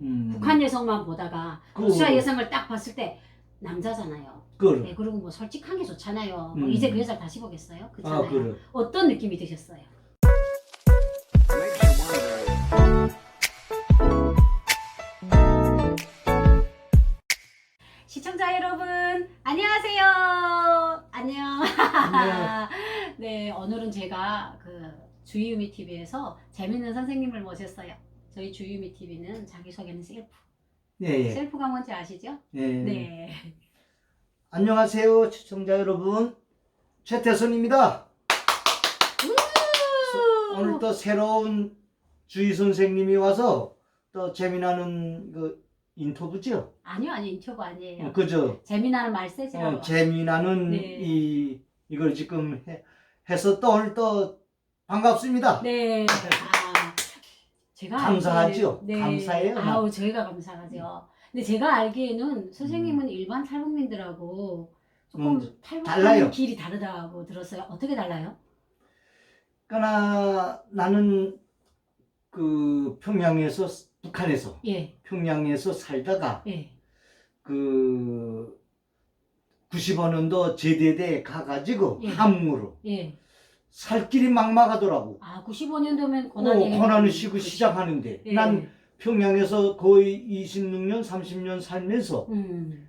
음. 북한 여성만 보다가 그- 러시아 여성을 딱 봤을 때 남자잖아요. 그래. 네, 그리고 뭐 솔직한 게 좋잖아요. 뭐 음. 이제 그 여자를 다시 보겠어요? 그렇잖아요. 아 그래. 어떤 느낌이 드셨어요? 시청자 여러분 안녕하세요. 안녕. 네 오늘은 제가 그 주유미 TV에서 재밌는 선생님을 모셨어요. 저희 주유미 TV는 자기 소개는 셀프. 예, 예. 셀프가 뭔지 아시죠? 예. 네. 안녕하세요, 시청자 여러분. 최태선입니다. 오늘 또 새로운 주의 선생님이 와서 또 재미나는 그 인터뷰죠. 아니요 아니요 인터뷰 아니에요. 어, 그죠? 재미나는 말세지라고. 어, 재미나는 네. 이 이걸 지금 해, 해서 또 오늘 또 반갑습니다. 네. 아, 제가 감사하죠? 알기에는- 네. 감사해요. 아우 저희가 감사하죠. 근데 제가 알기에는 선생님은 일반 탈북민들하고 조금 음, 탈북하는 달라요. 길이 다르다고 들었어요. 어떻게 달라요? 그러나 나는 그 평양에서 북한에서 예, 평양에서 살다가 예, 그 95년도 제대대에 가가지고 예. 함흥으로 예. 살 길이 막막하더라고. 아 95년도면 어, 고난이 고난을 쉬고 시작하는데 예. 난 평양에서 거의 26년 30년 살면서 음,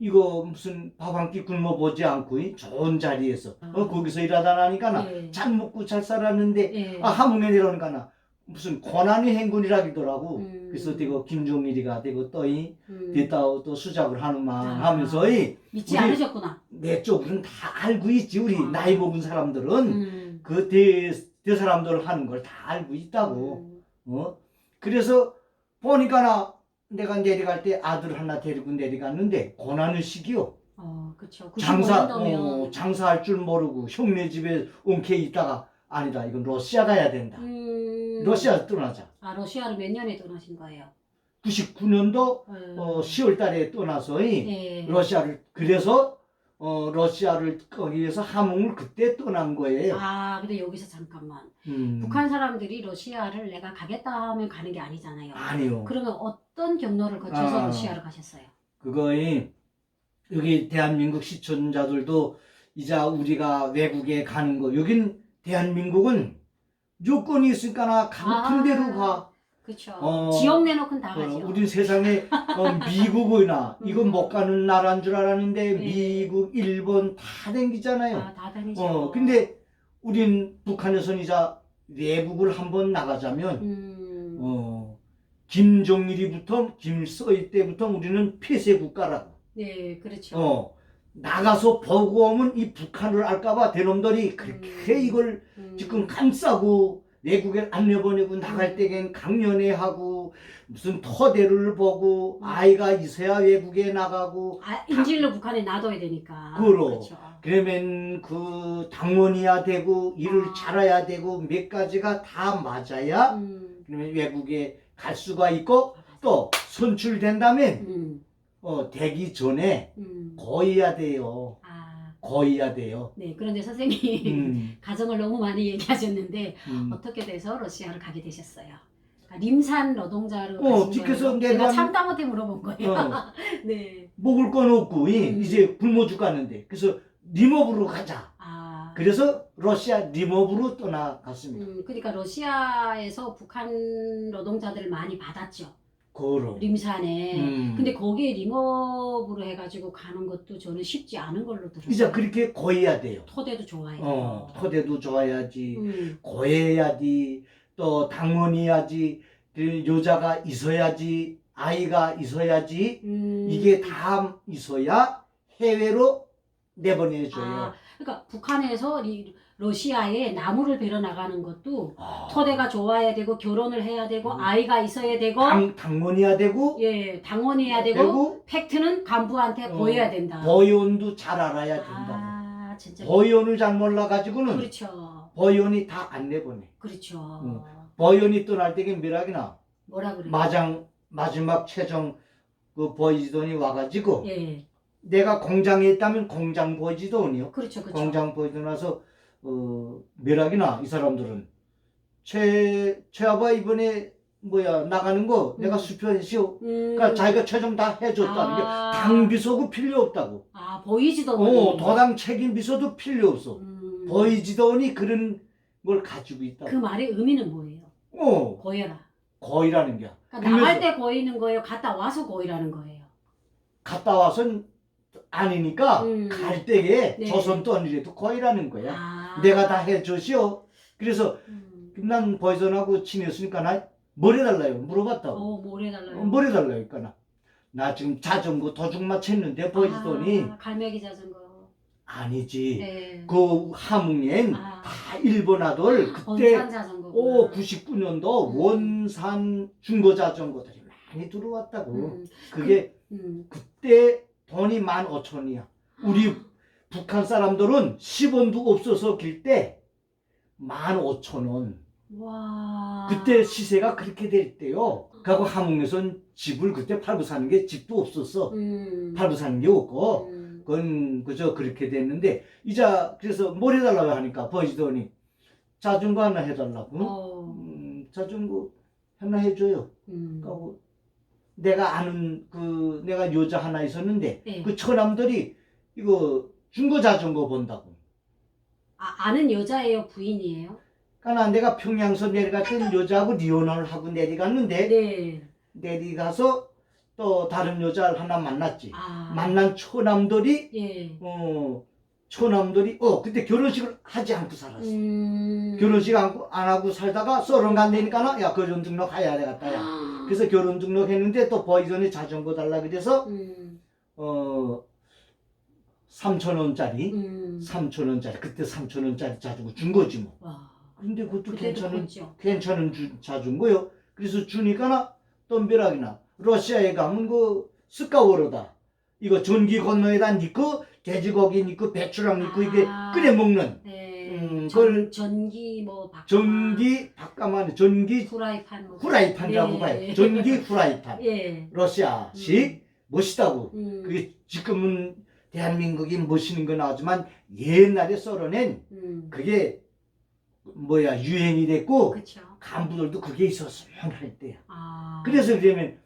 이거 무슨 밥 한 끼 굶어 보지 않고 이 좋은 자리에서 아. 어, 거기서 일하다 나니까 예. 잘 먹고 잘 살았는데 예. 아 내려오니까 나 무슨 고난의 행군이라기더라고. 음. 그래서 되고 김종일이가 되고 또이 음, 됐다 또 수작을 하는만 아. 하면서 이 믿지 우리- 않으셨구나. 내 쪽은 다 알고 있지 우리 아. 나이 먹은 사람들은 음, 그대대 사람들 하는 걸 다 알고 있다고 음, 어 그래서 보니까 나 내가 내려갈 때 아들 하나 데리고 내려갔는데 고난의 시기요 어, 그렇죠. 장사 95년도면 어, 장사할 줄 모르고 형네 집에 엉켜 있다가 아니다 이건 러시아 가야 된다 음, 러시아 떠나자 아 러시아를 몇 년에 떠나신 거예요? 99년도 음, 어, 10월 달에 떠나서 이 예. 러시아를 그래서 어, 러시아를 거기에서 함흥을 그때 떠난 거예요. 아, 근데 여기서 잠깐만. 음. 북한 사람들이 러시아를 내가 가겠다 하면 가는 게 아니잖아요. 아니요. 그러면 어떤 경로를 거쳐서 아. 러시아를 가셨어요? 그거이 여기 대한민국 시청자들도 이제 우리가 외국에 가는 거 여긴 대한민국은 요건이 있으니까 나 가고 아. 픈 데로 가. 그렇죠. 어, 지역 내놓고는 다 어, 가죠. 우린 세상에 어, 미국이나 이거 음. 못 가는 나라인 줄 알았는데 네. 미국, 일본 다 댕기잖아요. 아, 다 다니죠. 어, 근데 우린 북한에서는 이제 외국을 한번 나가자면 음, 어, 김정일이부터 김일서이 때부터 우리는 폐쇄 국가라고. 네, 그렇죠. 어, 나가서 보고 오면 이 북한을 알까봐 대놈들이 그렇게 음. 이걸 음, 지금 감싸고 외국에 안 내보내고 나갈 음. 때겐 강연회하고 무슨 토대를 보고 음. 아이가 있어야 외국에 나가고 아, 인질로 북한에 놔둬야 되니까. 그럼. 그렇죠. 그러면 그 당원이야 되고 일을 아. 잘해야 되고 몇 가지가 다 맞아야 음, 그러면 외국에 갈 수가 있고 또 선출된다면 음, 어, 되기 전에 음. 거의야 돼요. 아, 거의야 돼요. 네. 그런데 선생님 음, 가정을 너무 많이 얘기하셨는데 음. 어떻게 돼서 러시아를 가게 되셨어요? 아, 림산 노동자로 어, 가신 거예요? 내가 제가 참다 못해 물어본 거예요. 어, 네. 먹을 건 없고 이- 음. 이제 굶어 죽겠는데 그래서 리모브로 가자. 아, 그래서 러시아 리모브로 떠나갔습니다. 음, 그러니까 러시아에서 북한 노동자들을 많이 받았죠. 거로. 림산에. 음. 근데 거기에 리모브로 해가지고 가는 것도 저는 쉽지 않은 걸로 들었어요. 이제 그렇게 거해야 돼요. 토대도 좋아요. 어, 토대도 좋아야지. 음, 고해야지 또 당원이야지 그 여자가 있어야지 아이가 있어야지 음. 이게 다 있어야 해외로 내보내줘요. 아, 그러니까 북한에서 이 러시아에 나무를 베러 나가는 것도 아, 토대가 좋아야 되고 결혼을 해야 되고 음. 아이가 있어야 되고 당, 당원이야 되고 예 당원해야 되고, 되고 팩트는 간부한테 어, 보여야 된다. 보연도 잘 알아야 된다. 아 진짜 보연을 잘 몰라 가지고는 그렇죠 보연이 다 안 내보내. 그렇죠. 음. 보연이 떠날 때게 몇학이나 뭐라 그래? 마장 마지막 최종 그 보이지돈이 와가지고 예 내가 공장에 있다면 공장 보이지돈이요. 그렇죠 그렇죠. 공장 보이고 나서 어, 멸학이나 이 사람들은 최 최아바 이번에 뭐야 나가는 거 내가 음. 수표했시오. 음. 그러니까 자기가 최종 다 해줬다는 게 아. 당비서고 필요 없다고. 아 보이지도 어, 도당 책임 비서도 필요 없어. 음. 보이지도니 그런 걸 가지고 있다고. 그 말의 의미는 뭐예요? 어, 고여라. 거이라는 게. 그러니까 나갈 때 고이는 거예요. 갔다 와서 고이라는 거예요. 갔다 와선 아니니까 음. 갈 때에 네. 조선 떠니래도 거이라는 거야. 아. 내가 다 해줬시오. 그래서 음. 난 보이선하고 친했으니까 나뭘 해달라요? 물어봤다고. 어, 뭘 해달라요? 뭘 해달라요? 그러니까 나. 나 지금 자전거 도중마 챘는데 보이더니 아, 갈매기 자전거. 아니지. 네. 그 함흥엔 아. 다 일본 아들 그때 원산 자전거. 오 99년도 음. 원산 중고 자전거들이 많이 들어왔다고. 음. 그게 음. 그때 돈이 15,000원이야. 우리 북한 사람들은 10원도 없어서 길때 15,000원. 와. 그때 시세가 그렇게 될 때요. 그하고 함흥에선 집을 그때 팔고 사는 게 집도 없었어. 음. 팔고 사는 게 없고. 음. 그건 그저 그렇게 됐는데 이자 그래서 뭘 해달라고 하니까 버지더니 자전거 하나 해달라고. 어. 음, 자전거 하나 해줘요. 음. 그하고 내가 아는 그 내가 여자 하나 있었는데 네. 그 처남들이 이거 중고 자전거 본다고. 아, 아는 여자예요, 부인이에요? 그러니까 내가 평양서 내려갔던 여자하고 이혼을 하고 내려갔는데 네. 내려가서 또 다른 여자를 하나 만났지. 아. 만난 처남들이 예. 어 처남들이 어 그때 결혼식을 하지 않고 살았어. 음. 결혼식 안, 안 하고 살다가 서른 간다니까 야 결혼 등록 해야 되겠다 야. 아. 그래서 결혼 등록했는데 또 버이전에 자전거 달라 그래서 음. 어 3천 원짜리 음. 3천 원짜리 그때 3천 원짜리 자전거 준 거지 뭐. 와. 근데 그것도 그때도 괜찮은 그랬죠. 괜찮은 주, 자전거요. 그래서 주니까나 덤벼락이나 러시아에 가면 그 스카워로다. 이거 전기 건너에다 넣고 돼지고기 넣고 배추랑 넣고 이게 아. 끓여 먹는 네. 음, 전, 그걸- 전기 뭐 바꿔. 전기 바까만 전기 후라이팬 뭐. 후라이팬이라고 네. 봐요. 전기 후라이팬. 예. 러시아식 멋있다고. 음. 그게 지금은 대한민국이 멋있는 건 하지만 옛날에 썰어낸 음. 그게 뭐야 유행이 됐고 그렇죠. 간부들도 그게 있었으면 할 때야. 아. 그래서 그러면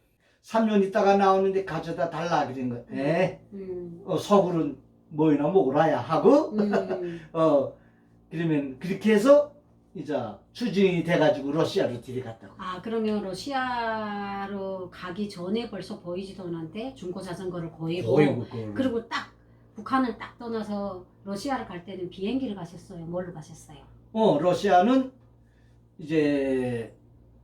3년 있다가 나오는데 가져다 달라 그런 거. 에? 음. 어, 서구는 뭐이나 먹으라야 하고 음. 어 그러면 그렇게 해서 이제 추진이 돼가지고 러시아로 들어갔다고. 아 그러면 러시아로 가기 전에 벌써 보이지도한테 중고 자전거를 거이고 그걸. 그리고 딱 북한을 딱 떠나서 러시아를 갈 때는 비행기를 가셨어요. 뭘로 가셨어요? 어 러시아는 이제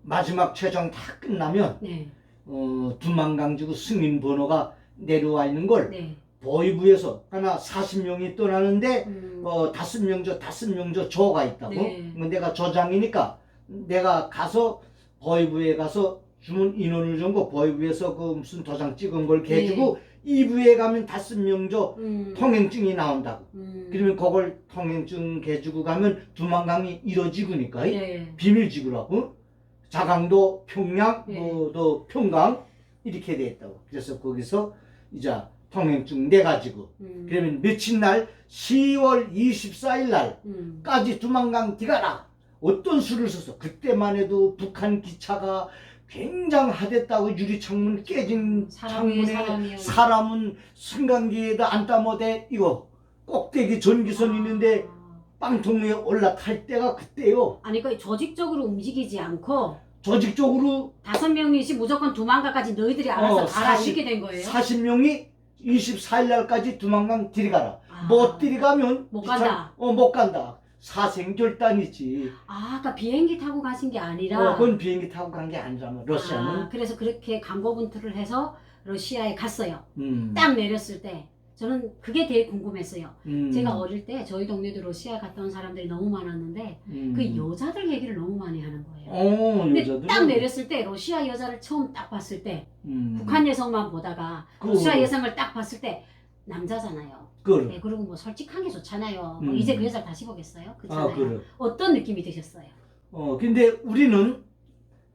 마지막 최종 다 끝나면 네, 어 두만강 지구 승인 번호가 내려와 있는 걸 네. 보이부에서 하나 40명이 떠나는데 음, 어 다섯 명저 다섯 명저 조가 있다고. 네. 뭐 내가 조장이니까 내가 가서 보이부에 가서 주문 인원을 정고 보이부에서 그 무슨 도장 찍은 걸 개주고 이부에 가면 다섯 명저 음, 통행증이 나온다고. 음, 그러면 그걸 통행증 개주고 가면 두만강이 이뤄지구니까 네, 비밀지구라고. 자강도 평양 네. 뭐또 평강 이렇게 돼 있다고. 그래서 거기서 이제 통행증 내 가지고. 음, 그러면 며칠 날? 10월 24일 날 음, 까지 두만강 디가라. 어떤 수를 써서? 그때만 해도 북한 기차가 굉장하댔다고 유리 창문 깨진 사람이 창문에 사람이요. 사람은 승강기에다 앉다 못해 이거 꼭대기 전기선 있는데 아. 빵통 위에 올라탈 때가 그때요 아니 그 조직적으로 움직이지 않고 조직적으로 다섯 명이시 무조건 도망가까지 너희들이 알아서 어, 가라 사십- 이렇게 된 거예요? 40명이 24일 날까지 두만강 들어가라 아. 못 들어가면 못 간다. 어, 못 간다 사생결단이지 아, 아까 비행기 타고 가신 게 아니라 어, 그건 비행기 타고 간 게 아니잖아 러시아는 아, 그래서 그렇게 광고분투를 해서 러시아에 갔어요. 음. 딱 내렸을 때 저는 그게 되게 궁금했어요. 음. 제가 어릴 때 저희 동네도 러시아 갔다 온 사람들이 너무 많았는데 음. 그 여자들 얘기를 너무 많이 하는 거예요. 어, 근데 여자들 딱 내렸을 때 러시아 여자를 처음 딱 봤을 때 음. 북한 여성만 보다가 그- 러시아 여성을 딱 봤을 때 남자잖아요. 그래 네, 그리고 뭐 솔직한 게 좋잖아요. 뭐 음. 이제 그 여자를 다시 보겠어요? 아 그렇잖아요. 그래 어떤 느낌이 드셨어요? 어 근데 우리는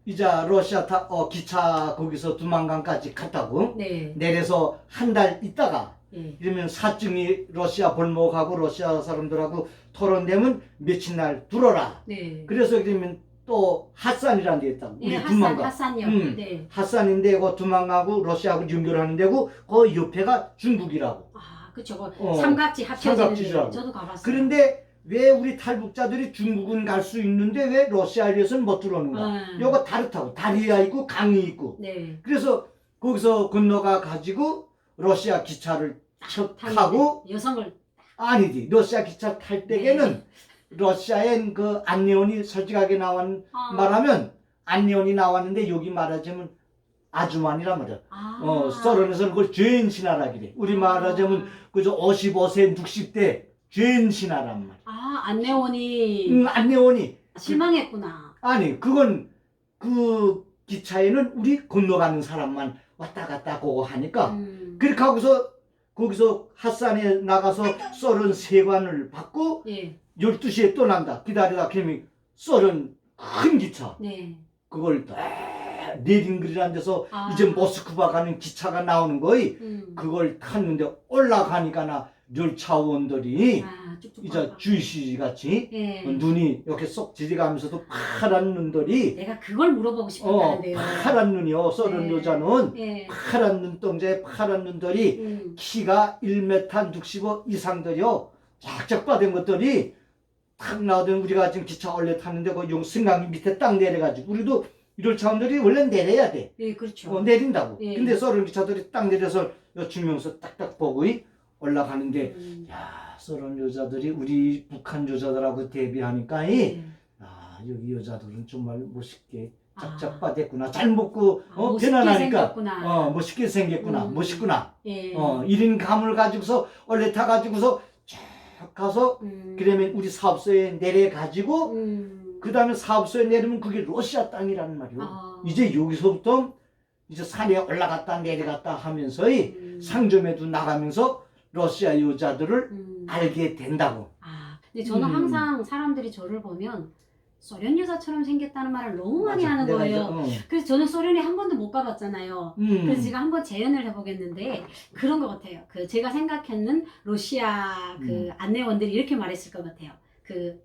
이제 러시아 타, 어, 기차 거기서 두만강까지 갔다고 네. 내려서 한 달 있다가 예. 이러면 사증이 러시아 볼목하고 러시아 사람들하고 토론되면 며칠 날 들어라 네. 그래서 그러면 또 핫산이라는 데 있다고. 우리 예, 핫산, 두만강. 핫산역. 음. 네. 핫산인데 그 두만강하고 러시아하고 연결하는 데고 그 옆에가 중국이라고. 아, 그쵸. 그 어, 삼각지 삼각지라고. 저도 가봤어요. 그런데 왜 우리 탈북자들이 중국은 갈 수 있는데 왜 러시아에서는 못 들어오는가? 음. 요거 다르다고. 다리가 있고 강이 있고. 네. 그래서 거기서 건너가 가지고 러시아 기차를 쳐- 탔는데 타고 여성을 아니지 러시아 기차 탈 때에는 네. 러시아엔 그 안내원이 솔직하게 나왔 아, 말하면 안내원이 나왔는데 여기 말하자면 아주만이란 말이야. 아. 어 서른에서는 그걸 죄인 신하라 그래. 우리 말하자면 그저 55세 60대 죄인 신하란 말. 아, 안내원이 음, 안내원이 실망했구나. 아니 그건 그 기차에는 우리 건너가는 사람만 왔다 갔다 고고 하니까 음. 그렇게 하고서 거기서 핫산에 나가서 썰은 세관을 받고 예. 12시에 또 난다. 기다리다 그러면 썰은 큰 기차. 네. 그걸 딱 레닌그리라는 데서 아. 이제 모스크바 가는 기차가 나오는 거이 음. 그걸 탔는데 올라가니까 나 열차원들이 아, 이제. 주이시 같이 예. 눈이 이렇게 쏙 지지가면서도 파란 눈들이 내가 그걸 물어보고 어 싶었다는데요. 파란 눈이요. 썰은 네. 여자는 예. 파란 눈동자에 파란 눈들이 음. 키가 1m 65 이상들이요. 쫙쫙 빠진 것들이 탁 나오던 우리가 지금 기차 원래 탔는데 그 용 승강이 밑에 딱 내려가지고 우리도 이럴 차원들이 원래 내려야 돼. 예, 그렇죠. 어, 내린다고. 예. 근데 썰은 기차들이 딱 내려서 요 증명서 딱딱 보고 이 올라가는데 음. 야 썰은 여자들이 우리 북한 여자들하고 대비하니까 이 예. 아, 여기 여자들은 정말 멋있게 아. 짝짝 빠댔구나. 잘 먹고 아, 어, 멋있게 편안하니까. 어, 멋있게 생겼구나. 음. 멋있구나. 예. 어, 1인 감을 가지고서 원래 타 가지고서 쫙 가서 음. 그러면 우리 사업소에 내려 가지고 음. 그 다음에 사업소에 내리면 그게 러시아 땅이라는 말이요. 아. 이제 여기서부터 이제 산에 올라갔다 내려갔다 하면서의 음. 상점에도 나가면서 러시아 여자들을 음. 알게 된다고. 아, 근데 저는 음. 항상 사람들이 저를 보면 소련 여자처럼 생겼다는 말을 너무 많이 맞아. 하는 거예요. 이제, 어. 그래서 저는 소련에 한 번도 못 가봤잖아요. 음. 그래서 제가 한번 재연을 해보겠는데 그런 것 같아요. 그 제가 생각했는 러시아 그 음. 안내원들이 이렇게 말했을 것 같아요. 그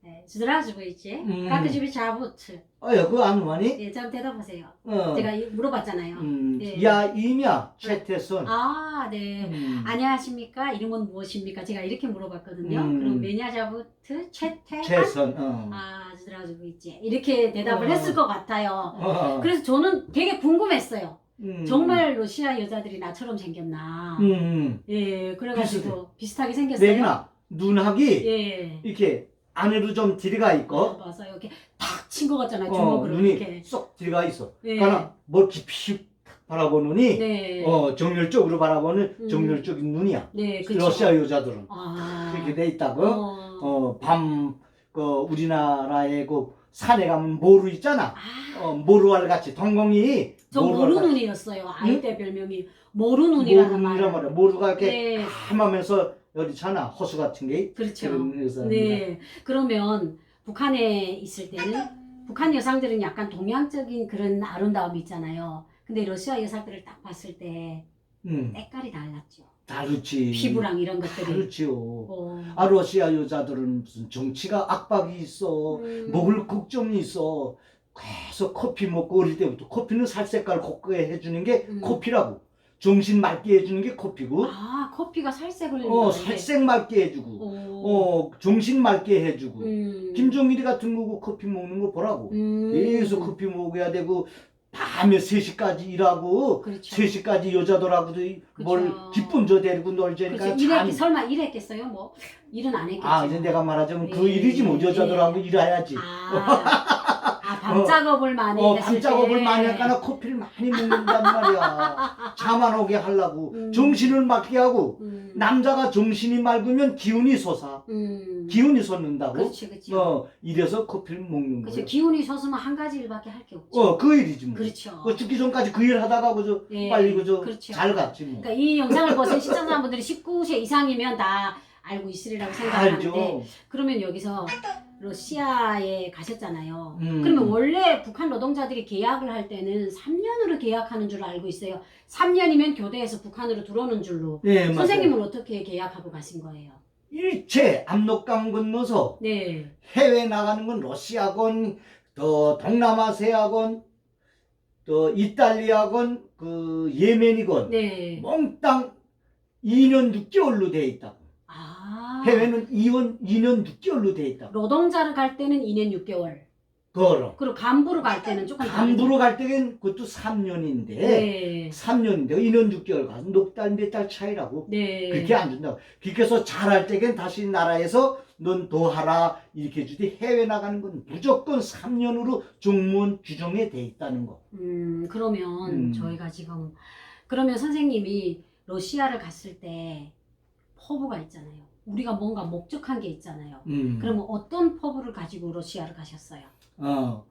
네, 주드라지고 있지. 음. 가그 집이 자부트. 어여 그 안원이? 예, 좀 대답하세요. 어. 제가 물어봤잖아요. 음. 예. 야 이며 최태순. 아, 네. 음. 안녕하십니까? 이런 건 무엇입니까? 제가 이렇게 물어봤거든요. 음. 그럼 메냐자부트 최태한 최선. 어. 아, 주드라지고 있지. 이렇게 대답을 어. 했을 것 같아요. 어. 그래서 저는 되게 궁금했어요. 음. 정말 러시아 여자들이 나처럼 생겼나. 음. 음. 예, 그래가지고 비슷하게 생겼어요. 내나 눈하기 예. 이렇게 안으로 좀 들어가 있고 어, 맞아요. 이렇게 탁친것 같잖아요. 어, 주먹으로 눈이 이렇게. 쏙 들어가 있어. 예. 그러나 뭘 깊이 바라보는 눈이 네. 어, 정열적으로 바라보는 음. 정열적인 눈이야. 네, 그쵸. 러시아 여자들은 아. 그렇게 돼 있다고. 어. 어, 밤, 그, 우리나라의 그, 산에 가면 모루 있잖아. 아, 어, 모루알 같이, 동공이. 저 모루알 같이. 모루눈이었어요. 아이 응? 때 별명이 모루눈이라는 모루이란 말. 말이야. 모루가 이렇게 네. 함하면서 여리잖아. 호수 같은 게. 그렇죠. 그런. 네. 그러면 북한에 있을 때는 북한 여성들은 약간 동양적인 그런 아름다움이 있잖아요. 근데 러시아 여성들을 딱 봤을 때 음, 색깔이 달랐죠. 다르지. 피부랑 이런 것들이. 다르지요. 어. 아, 러시아 여자들은 무슨 정치가 압박이 있어. 음. 먹을 걱정이 있어. 계속 커피 먹고 어릴 때부터 커피는 살 색깔 곱게 해주는 게 음. 커피라고. 정신 맑게 해주는 게 커피고. 아, 커피가 살색을 어. 살색 맑게 해주고. 어. 어, 정신 맑게 해주고. 음. 김종일이 같은 거고 커피 먹는 거 보라고. 음. 계속 커피 먹어야 되고, 밤에 3시까지 일하고, 그렇죠. 3시까지 여자들하고도 뭘 그쵸. 기쁨 줘 데리고 놀자니까 그렇죠. 참. 일했, 설마 일했겠어요? 뭐 일은 안 했겠죠. 아, 이제 내가 말하자면 그 네. 일이지 뭐. 여자들하고 일해야지. 아, 아, 밤 작업을 많이 어, 했을 밤작업을 때. 많이 하니까 커피를 많이 먹는단 말이야. 잠 안 오게 하려고. 음. 정신을 맑게 하고. 음. 남자가 정신이 맑으면 기운이 솟아. 음. 기운이 솟는다고. 그렇지, 그렇지. 어, 이래서 커피를 먹는 그렇죠. 거야. 기운이 솟으면 한 가지 일밖에 할 게 없죠. 어, 그 일이지 뭐. 그렇죠. 그 죽기 전까지 그 일 하다가 그저 예, 빨리 그저 그렇죠. 잘 갔지 뭐. 그러니까 이 영상을 보신 시청자분들이 19세 이상이면 다 알고 있으리라고 생각하는데 알죠. 그러면 여기서 러시아에 가셨잖아요. 음. 그러면 원래 북한 노동자들이 계약을 할 때는 3년으로 계약하는 줄로 알고 있어요. 3년이면 교대에서 북한으로 들어오는 줄로. 네, 맞아요. 선생님은 어떻게 계약하고 가신 거예요? 일체 압록강 건너서 네. 해외 나가는 건 러시아건 또 동남아시아건, 또 이탈리아건, 그 예멘이건 네. 몽땅 2년 6개월로 돼 있다고. 아. 해외는 2년 2년 6개월로 돼 있다고. 노동자를 갈 때는 2년 6개월. 그거로. 그리고 간부로 갈 때는 조금 간부로 갈 때는 그것도 3년인데 네. 3년인데 2년 6개월 가서 녹달 몇 달 차이라고. 네. 그렇게 안 준다고. 해서 잘할 때겐 다시 나라에서 넌더 하라 이렇게 주지 해외 나가는 건 무조건 3년으로 종무원 규정에 돼 있다는 거. 음, 그러면 음. 저희가 지금 그러면 선생님이 러시아를 갔을 때 포부가 있잖아요. 우리가 뭔가 목적한 게 있잖아요. 음. 그러면 어떤 포부를 가지고 러시아를 가셨어요? 어,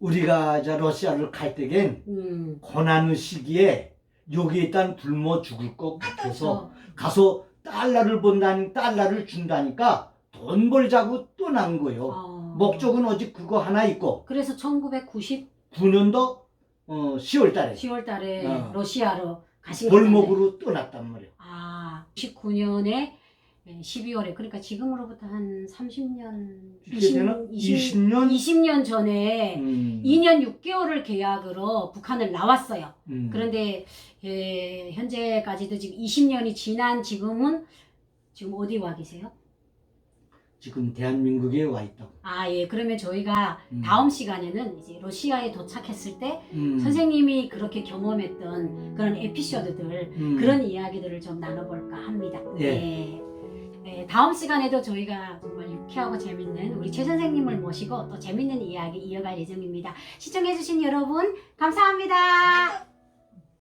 우리가 저 러시아를 갈 때겐 음. 고난의 시기에 여기에 일단 굶어 죽을 것 같아서 그래서 가서 달러를 번다니 달러를 준다니까 돈 벌자고 떠난 거예요. 어, 목적은 오직 그거 하나 있고 그래서 1990 9년도 어, 10월 달에 10월 달에 어. 러시아로 가신 거잖아요. 떠났단 말이에요. 아, 19년에 12월에 그러니까 지금으로부터 한 30년 이렇게 되나? 20, 20년? 20년 전에 음, 2년 6개월을 계약으로 북한을 나왔어요. 음. 그런데 예, 현재까지도 지금 20년이 지난 지금은 지금 어디 와 계세요? 지금 대한민국에 와 있다고. 아, 예. 그러면 저희가 음. 다음 시간에는 이제 러시아에 도착했을 때 음. 선생님이 그렇게 경험했던 그런 에피소드들 음. 그런 이야기들을 좀 나눠볼까 합니다. 예. 네. 네, 다음 시간에도 저희가 정말 유쾌하고 재밌는 우리 최 선생님을 모시고 또 재밌는 이야기 이어갈 예정입니다. 시청해주신 여러분 감사합니다.